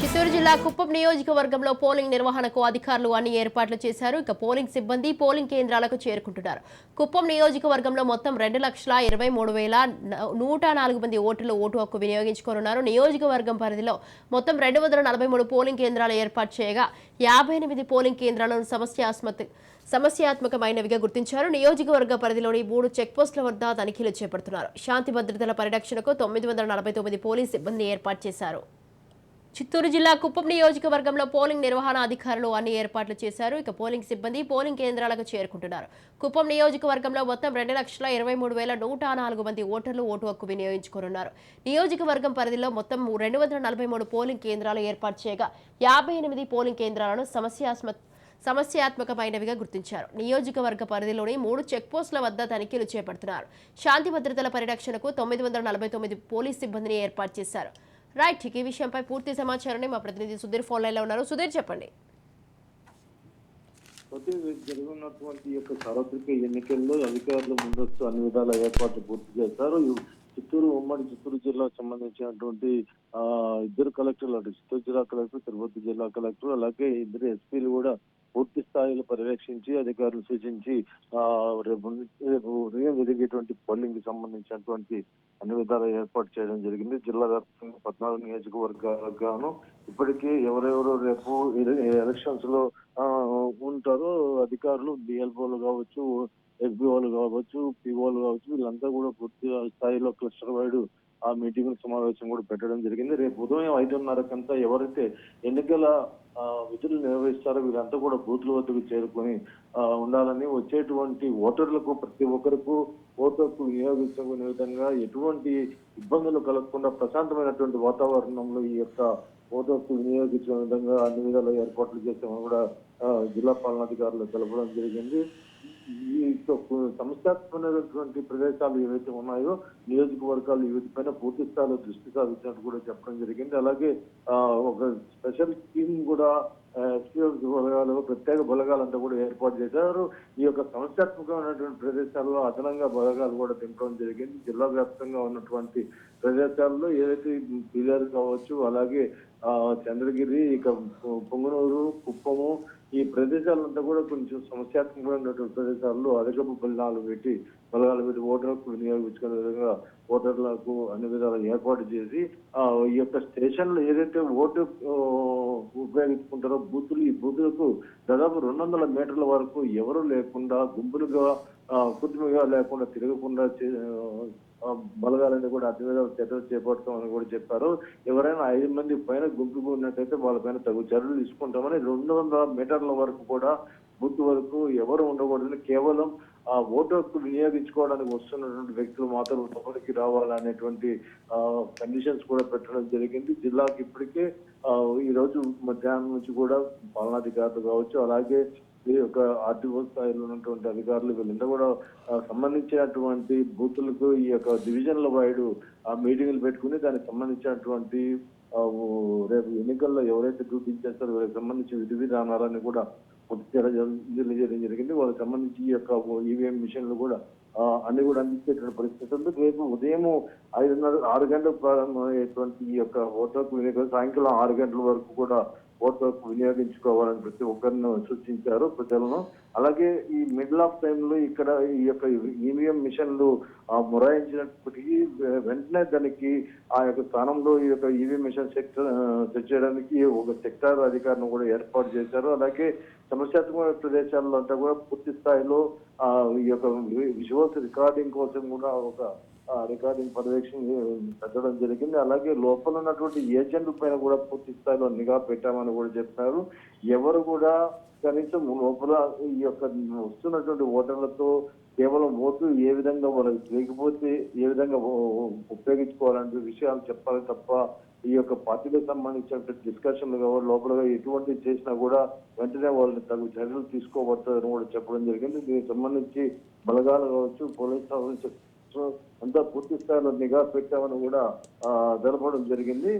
చిత్తూరు జిల్లా కుప్పం నియోజకవర్గంలో పోలింగ్ నిర్వహణకు అధికారులు అన్ని ఏర్పాట్లు చేశారు. ఇక పోలింగ్ సిబ్బంది పోలింగ్ కేంద్రాలకు చేరుకుంటున్నారు. కుప్పం నియోజకవర్గంలో మొత్తం రెండు లక్షల ఇరవై మూడు వేల నూట నాలుగు మంది ఓటర్లు ఓటు హక్కు వినియోగించుకోనున్నారు. నియోజకవర్గం పరిధిలో మొత్తం రెండు వందల నలభై మూడు పోలింగ్ కేంద్రాలు ఏర్పాటు చేయగా యాభై ఎనిమిది పోలింగ్ కేంద్రాలను సమస్యాస్మత సమస్యాత్మకమైనవిగా గుర్తించారు. నియోజకవర్గ పరిధిలోని మూడు చెక్పోస్టుల వద్ద తనిఖీలు చేపడుతున్నారు. శాంతి భద్రతల పరిరక్షణకు తొమ్మిది వందల నలభై తొమ్మిది పోలీస్ సిబ్బంది ఏర్పాటు చేశారు. చిత్తూరు జిల్లా కుప్పం నియోజకవర్గంలో పోలింగ్ నిర్వహణ అధికారులు అన్ని ఏర్పాట్లు చేశారు. ఇక పోలింగ్ సిబ్బంది పోలింగ్ కేంద్రాలకు చేరుకుంటున్నారు. కుప్పం నియోజకవర్గంలో మొత్తం రెండు లక్షల ఇరవై మూడు వేల నూట నాలుగు మంది ఓటర్లు ఓటు హక్కు వినియోగించుకోనున్నారు. నియోజకవర్గం పరిధిలో మొత్తం రెండు వందల నలభై మూడు పోలింగ్ కేంద్రాలు ఏర్పాటు చేయగా యాభై ఎనిమిది పోలింగ్ కేంద్రాలను సమస్యాస్మ సమస్యాత్మకమైనవిగా గుర్తించారు. నియోజకవర్గ పరిధిలోని మూడు చెక్పోస్టుల వద్ద తనిఖీలు చేపడుతున్నారు. శాంతి భద్రతల పరిరక్షణకు తొమ్మిది వందల నలభై తొమ్మిది పోలీస్ సిబ్బందిని ఏర్పాటు చేశారు. రైట్ ఈ విషయంపై పూర్తి సమాచారాన్ని మా ప్రతినిధి సుధీర్ ఫోన్ లైన్లో ఉన్నారు. సుధీర్ చెప్పండి. జరుగుతున్నటువంటి ఈ యొక్క సార్వత్రిక ఎన్నికల్లో అధికారులు ముందస్తు అన్ని విధాల ఏర్పాట్లు పూర్తి చేశారు. చిత్తూరు ఉమ్మడి చిత్తూరు జిల్లాకు సంబంధించినటువంటి ఆ ఇద్దరు కలెక్టర్లు అటు చిత్తూరు జిల్లా కలెక్టర్ తిరుపతి జిల్లా కలెక్టర్ అలాగే ఇద్దరు ఎస్పీలు కూడా పూర్తి స్థాయిలో పర్యవేక్షించి అధికారులు సూచించి ఆ రేపు రేపు ఉదయం జరిగేటువంటి పోలింగ్కి సంబంధించినటువంటి అన్ని విధాల ఏర్పాటు చేయడం జరిగింది. జిల్లా వ్యాప్తంగా పద్నాలుగు నియోజకవర్గాలకు గాను ఇప్పటికీ ఎవరెవరు రేపు ఎలక్షన్స్లో ఉంటారో అధికారులు డిఎల్ఓలు కావచ్చు ఎఫ్బిఓలు కావచ్చు పిఓలు కావచ్చు వీళ్ళంతా కూడా పూర్తి స్థాయిలో క్లస్టర్ వైడ్ ఆ మీటింగ్ సమావేశం కూడా పెట్టడం జరిగింది. రేపు ఉదయం ఐదున్నరకంతా ఎవరైతే ఎన్నికల విధులు నిర్వహిస్తారో వీళ్ళంతా కూడా బూత్ల వద్దకు చేరుకొని ఉండాలని వచ్చేటువంటి ఓటర్లకు ప్రతి ఒక్కరికి ఓటర్కు వినియోగించుకునే విధంగా ఎటువంటి ఇబ్బందులు కలగకుండా ప్రశాంతమైనటువంటి వాతావరణంలో ఈ యొక్క ఓటర్కు వినియోగించే విధంగా అన్ని విధాల ఏర్పాట్లు చేసామని కూడా జిల్లా పాలనాధికారులు తెలపడం జరిగింది. సమస్యాత్మకమైనటువంటి ప్రదేశాలు ఏవైతే ఉన్నాయో నియోజకవర్గాలు వీటిపైన పూర్తి స్థాయిలో దృష్టి సాధించినట్టు కూడా చెప్పడం జరిగింది. అలాగే ఒక స్పెషల్ స్కీమ్ కూడా బలగాలు ప్రత్యేక బలగాలంతా కూడా ఏర్పాటు చేశారు. ఈ యొక్క సమస్యాత్మకమైనటువంటి ప్రదేశాల్లో అదనంగా బలగాలు కూడా దింపడం జరిగింది. జిల్లా వ్యాప్తంగా ఉన్నటువంటి ప్రదేశాల్లో ఏదైతే బీదారు కావచ్చు అలాగే చంద్రగిరి ఇక పొంగనూరు కుప్పము ఈ ప్రదేశాలంతా కూడా కొంచెం సమస్యాత్మకమైనటువంటి ప్రదేశాల్లో అధికపు బలాలు పెట్టి బలగాలు పెట్టి ఓటర్లకు వినియోగించుకునే విధంగా ఓటర్లకు అన్ని విధాలు ఏర్పాటు చేసి ఆ ఈ యొక్క స్టేషన్లు ఏదైతే ఓటు ఉపయోగించుకుంటారో బూతులు ఈ బూతులకు దాదాపు రెండు వందల మీటర్ల వరకు ఎవరు లేకుండా గుంపులుగా కుటుంబంగా లేకుండా తిరగకుండా చే- బలగాలని కూడా అన్ని చర్యలు చేపడతామని కూడా చెప్పారు. ఎవరైనా ఐదు మంది పైన గుంపుగా ఉన్నట్టయితే వాళ్ళపైన తగు చర్యలు తీసుకుంటామని రెండు వందల మీటర్ల వరకు కూడా బూత్ వరకు ఎవరు ఉండకూడదని కేవలం ఆ ఓటర్కు వినియోగించుకోవడానికి వస్తున్నటువంటి వ్యక్తులు మాత్రం లోపలికి రావాలనేటువంటి కండిషన్స్ కూడా పెట్టడం జరిగింది. జిల్లాకి ఇప్పటికే ఈ రోజు మధ్యాహ్నం నుంచి కూడా పాలనాధికారులు కావచ్చు అలాగే ఈ యొక్క ఆర్టీఓ స్థాయిలో ఉన్నటువంటి అధికారులు వీళ్ళంతా కూడా సంబంధించినటువంటి బూతులకు ఈ యొక్క డివిజన్ల వైడ్ ఆ మీటింగ్లు పెట్టుకుని దానికి సంబంధించినటువంటి రేపు ఎన్నికల్లో ఎవరైతే డ్యూటీ చేస్తారో వీళ్ళకి సంబంధించి విధి విధానాలని కూడా పూర్తి చేయడం తెలియజేయడం జరిగింది. వాళ్ళకి సంబంధించి ఈ యొక్క ఈవీఎం మిషన్లు కూడా అన్ని కూడా అందించేటువంటి పరిస్థితి ఉంది. రేపు ఉదయం ఐదున్నర ఆరు గంటలకు ప్రారంభమయ్యేటువంటి ఈ యొక్క హోటల్ సాయంకాలం ఆరు గంటల వరకు కూడా ఓట్లకు వినియోగించుకోవాలని ప్రతి ఒక్కరిని సూచించారు ప్రజలను. అలాగే ఈ మిడిల్ ఆఫ్ టైంలో ఇక్కడ ఈ యొక్క ఈవీఎం మిషన్లు మొరాయించినప్పటికీ వెంటనే దానికి ఆ యొక్క స్థానంలో ఈ యొక్క ఈవీఎం మిషన్ సెక్టర్ సెట్ చేయడానికి ఒక సెక్టార్ అధికారిని కూడా ఏర్పాటు చేశారు. అలాగే సమస్యాత్మక ప్రదేశాల్లో అంతా కూడా పూర్తి స్థాయిలో ఆ, ఈ యొక్క విజువల్స్ రికార్డింగ్ కోసం కూడా ఒక రికార్డింగ్ పర్యవేక్షణ పెట్టడం జరిగింది. అలాగే లోపల ఉన్నటువంటి ఏజెంట్ పైన కూడా పూర్తి స్థాయిలో నిఘా పెట్టామని కూడా చెప్పారు. ఎవరు కూడా కనీసం లోపల ఈ యొక్క వస్తున్నటువంటి ఓటర్లతో కేవలం ఓటు ఏ విధంగా వాళ్ళకి లేకపోతే ఏ విధంగా ఉపయోగించుకోవాలంటే విషయాలు చెప్పాలి తప్ప ఈ యొక్క పార్టీలకు సంబంధించిన డిస్కషన్లు కావాలి లోపల ఎటువంటి చేసినా కూడా వెంటనే వాళ్ళని తగు చర్యలు తీసుకోబడతారని కూడా చెప్పడం జరిగింది. దీనికి సంబంధించి బలగాలు కావచ్చు పోలీస్ కావచ్చు అంతా పూర్తి స్థాయిలో నిఘా పెట్టామని కూడా తెలపడం జరిగింది.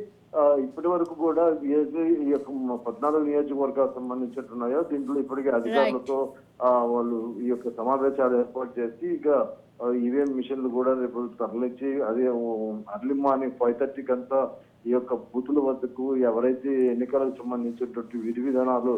ఇప్పటి వరకు కూడా ఈ యొక్క పద్నాలుగు నియోజకవర్గాలకు సంబంధించినట్టున్నాయో దీంట్లో ఇప్పటికే అధికారులతో ఆ, వాళ్ళు ఈ యొక్క సమావేశాలు ఏర్పాటు చేసి ఇక ఈవీఎం మిషన్లు కూడా రేపు తరలించి అదే అర్లీ మార్నింగ్ ఫైవ్ థర్టీకి అంతా ఈ యొక్క బూతుల వద్దకు ఎవరైతే ఎన్నికలకు సంబంధించినటువంటి విధి విధానాలు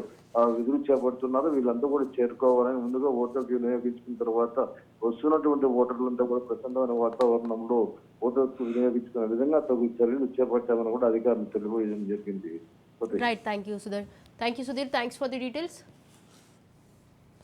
విధులు చేపడుతున్నారో వీళ్ళంతా కూడా చేరుకోవాలని ముందుగా ఓటు వినియోగించుకున్న తర్వాత వస్తున్నటువంటి ఓటర్లంతా కూడా ప్రశాంతమైన వాతావరణంలో ఓటు వినియోగించుకునే విధంగా తగు చర్యలు చేపట్టామని కూడా అధికారులు తెలియజేయడం జరిగింది. Right thank you Sudheer thank you Sudheer thanks for the details